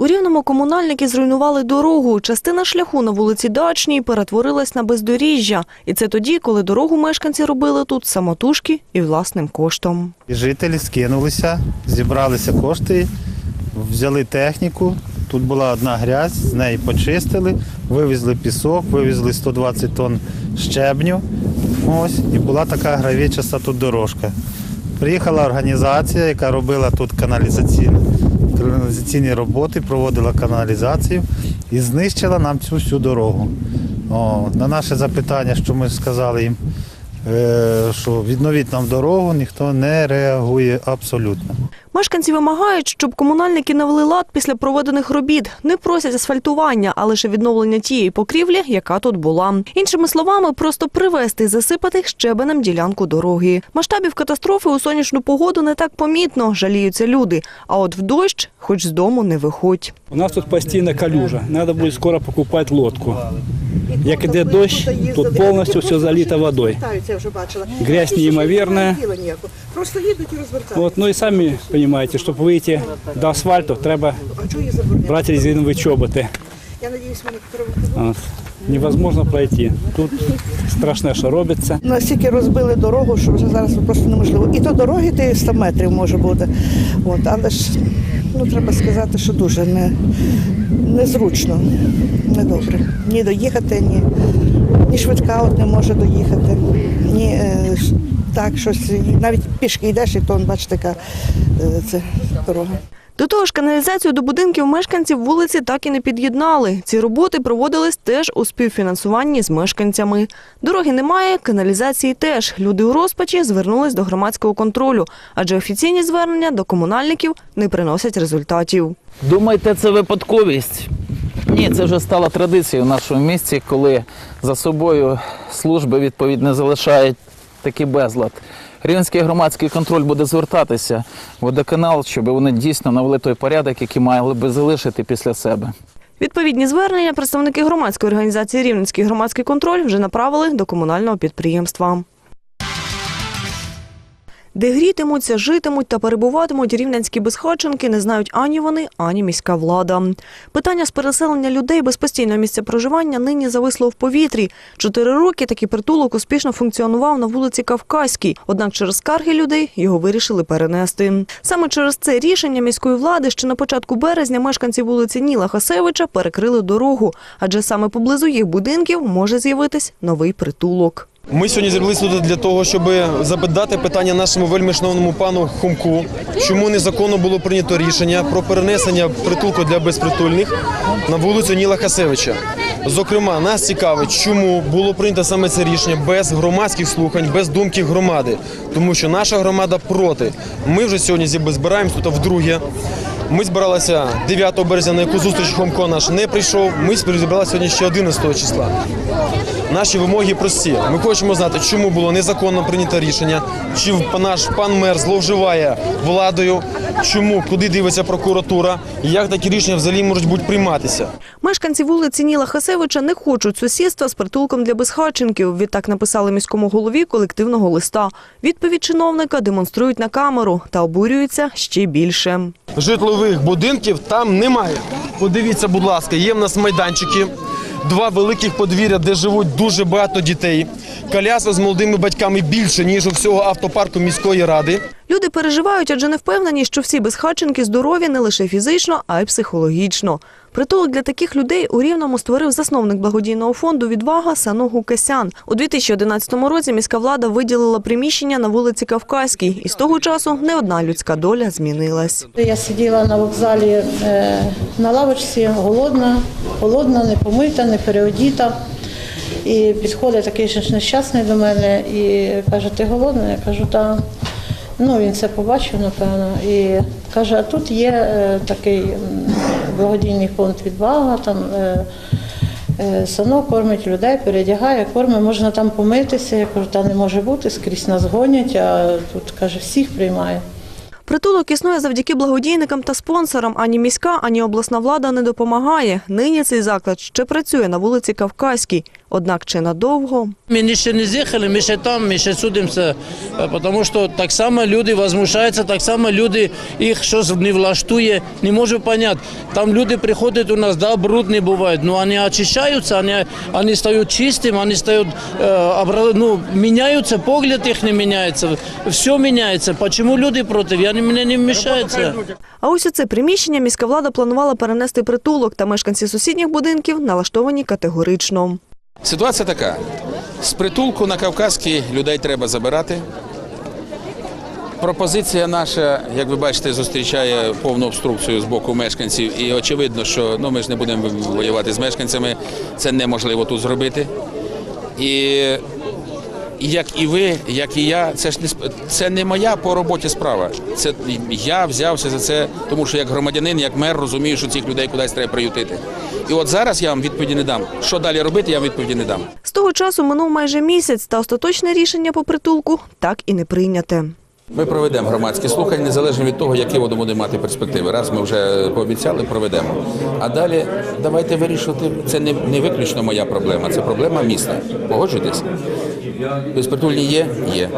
У Рівному комунальники зруйнували дорогу. Частина шляху на вулиці Дачній перетворилась на бездоріжжя. І це тоді, коли дорогу мешканці робили тут самотужки і власним коштом. Жителі скинулися, зібралися кошти, взяли техніку. Тут була одна грязь, з неї почистили, вивезли пісок, вивезли 120 тонн щебню. Ось, і була така гравічаста тут дорожка. Приїхала організація, яка робила тут каналізаційні, каналізаційні роботи, проводила каналізацію і знищила нам цю всю дорогу. О, на наше запитання, що ми сказали їм, е, що відновіть нам дорогу, ніхто не реагує абсолютно. Мешканці вимагають, щоб комунальники навели лад після проведених робіт. Не просять асфальтування, а лише відновлення тієї покрівлі, яка тут була. Іншими словами, просто привезти і засипати щебенем ділянку дороги. Масштабів катастрофи у сонячну погоду не так помітно, жаліються люди. А от в дощ, хоч з дому не виходь. У нас тут постійна калюжа. Треба буде скоро покупати лодку. Як іде дощ, тут повністю все залито водою. Грязь неймовірна. Просто їдуть і розвертаються. Ну і самі розумієте, щоб вийти до асфальту, треба брать резиновые чоботи. От. Невозможно пройти. Тут страшне, що робиться. Настільки розбили дорогу, що вже зараз просто неможливо. І то дороги ти 100 метрів може бути. От, але ж ну, треба сказати, що дуже не, незручно, недобре. Ні доїхати, ні, ні швидка от не може доїхати, ні е, так щось. Навіть пішки йдеш, і то бачиш, яка е, це дорога. До того ж, каналізацію до будинків мешканців вулиці так і не під'єднали. Ці роботи проводились теж у співфінансуванні з мешканцями. Дороги немає, каналізації теж. Люди у розпачі звернулись до громадського контролю, адже офіційні звернення до комунальників не приносять результатів. Думаєте, це випадковість? Ні, це вже стала традицією в нашому місті, коли за собою служби відповідно залишають такий безлад. Рівненський громадський контроль буде звертатися в водоканал, щоб вони дійсно навели той порядок, який мали би залишити після себе. Відповідні звернення представники громадської організації Рівненський громадський контроль вже направили до комунального підприємства. Де грітимуться, житимуть та перебуватимуть рівненські безхатченки, не знають ані вони, ані міська влада. Питання з переселення людей без постійного місця проживання нині зависло в повітрі. Чотири роки такий притулок успішно функціонував на вулиці Кавказькій, однак через скарги людей його вирішили перенести. Саме через це рішення міської влади ще на початку березня мешканці вулиці Ніла Хасевича перекрили дорогу, адже саме поблизу їх будинків може з'явитись новий притулок. Ми сьогодні зібралися тут для того, щоб запитати питання нашому вельми шановному пану Хомку, чому незаконно було прийнято рішення про перенесення притулку для безпритульних на вулицю Ніла Хасевича. Зокрема, нас цікавить, чому було прийнято саме це рішення без громадських слухань, без думки громади, тому що наша громада проти. Ми вже сьогодні збираємось тут вдруге. Ми збиралися 9 березня, на яку зустріч Хомко наш не прийшов. Ми зібралися сьогодні ще 11 числа. Наші вимоги прості. Ми хочемо знати, чому було незаконно прийнято рішення, чи наш пан мер зловживає владою, чому, куди дивиться прокуратура, і як такі рішення взагалі можуть бути прийматися. Мешканці вулиці Ніла Хасевича не хочуть сусідства з притулком для безхатченків. Відтак написали міському голові колективного листа. Відповідь чиновника демонструють на камеру та обурюються ще більше. Житлових будинків там немає. Подивіться, будь ласка, є в нас майданчики, два великих подвір'я, де живуть дуже багато дітей. Коляса з молодими батьками більше, ніж у всього автопарку міської ради. Люди переживають, адже не впевнені, що всі безхатченки здорові не лише фізично, а й психологічно. Притулок для таких людей у Рівному створив засновник благодійного фонду «Відвага» Сано Гукасян. У 2011 році міська влада виділила приміщення на вулиці Кавказькій, і з того часу не одна людська доля змінилась. Я сиділа на вокзалі е, на лавочці, голодна, голодна, не помита, не переодіта. І підходить такий ж нещасний до мене і каже, ти голодна? Я кажу, так. Ну, він це побачив, напевно, і каже, а тут є е, такий благодійний фонд відвага, там е, е, сано кормить людей, передягає, кормить, можна там помитися. Я кажу, та не може бути, скрізь нас гонять, а тут каже, всіх приймає. Притулок існує завдяки благодійникам та спонсорам. Ані міська, ані обласна влада не допомагає. Нині цей заклад ще працює на вулиці Кавказькій. Однак чи надовго? Ми ще не з'їхали, ми ще там, ми ще судимося, е, тому що так само люди возмущаються, так само люди їх щось не влаштує, не можу зрозуміти. Там люди приходять у нас, да, брудні бувають, ну вони очищаються, вони, вони стають чистими, вони стають, е, ну, міняються, погляд їх не міняється, все міняється. Чому люди проти? Я не- мені не вмішаються. А ось у це приміщення міська влада планувала перенести притулок, та мешканці сусідніх будинків налаштовані категорично. Ситуація така: з притулку на Кавказький людей треба забирати. Пропозиція наша, як ви бачите, зустрічає повну обструкцію з боку мешканців, і очевидно, що ну ми ж не будемо воювати з мешканцями, це неможливо тут зробити. І як і ви, як і я, це ж не це не моя по роботі справа. Це я взявся за це, тому що як громадянин, як мер розумію, що цих людей кудись треба приютити. І от зараз я вам відповіді не дам. Що далі робити, я вам відповіді не дам. З того часу минув майже місяць, та остаточне рішення по притулку так і не прийняте. Ми проведемо громадські слухання незалежно від того, які воно буде мати перспективи. Раз ми вже пообіцяли, проведемо. А далі давайте вирішувати. Це не, не виключно моя проблема, це проблема міста. Погоджуєтесь? Безпритульні є? Є.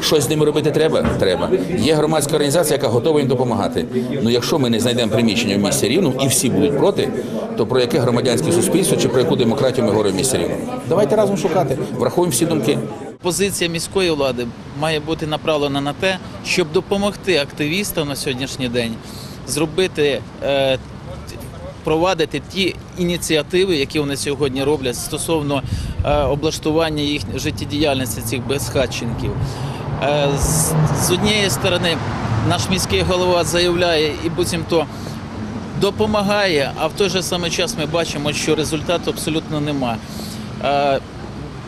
Щось з ними робити треба? Треба. Є громадська організація, яка готова їм допомагати. Ну якщо ми не знайдемо приміщення в місті Рівно і всі будуть проти, то про яке громадянське суспільство чи про яку демократію ми говоримо в місті Рівно? Давайте разом шукати, врахуємо всі думки. Позиція міської влади має бути направлена на те, щоб допомогти активістам на сьогоднішній день зробити. Е, Провадити ті ініціативи, які вони сьогодні роблять стосовно е, облаштування їх життєдіяльності цих безхатченків. Е, з, однієї сторони, наш міський голова заявляє і буцімто допомагає, а в той же самий час ми бачимо, що результату абсолютно нема.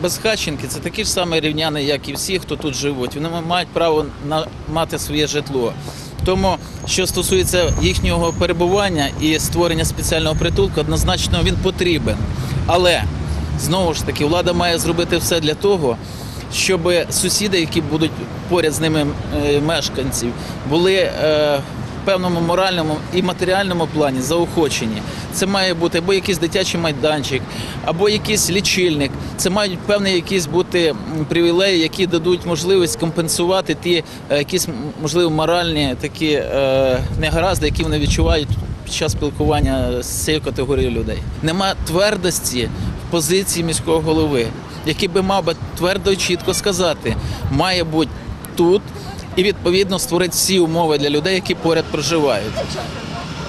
Безхатченки це такі ж самі рівняни, як і всі, хто тут живуть. Вони мають право на мати своє житло. Тому, що стосується їхнього перебування і створення спеціального притулку, однозначно він потрібен. Але знову ж таки, влада має зробити все для того, щоб сусіди, які будуть поряд з ними е, мешканців, були е, певному моральному і матеріальному плані заохочені. Це має бути або якийсь дитячий майданчик, або якийсь лічильник. Це мають певні якісь бути привілеї, які дадуть можливість компенсувати ті е, якісь можливо моральні такі е, негаразди, які вони відчувають під час спілкування з цією категорією людей. Нема твердості в позиції міського голови, який би мав би твердо і чітко сказати, має бути тут і відповідно створити всі умови для людей, які поряд проживають.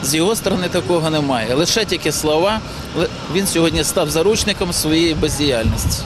З його сторони такого немає. Лише тільки слова. Він сьогодні став заручником своєї бездіяльності.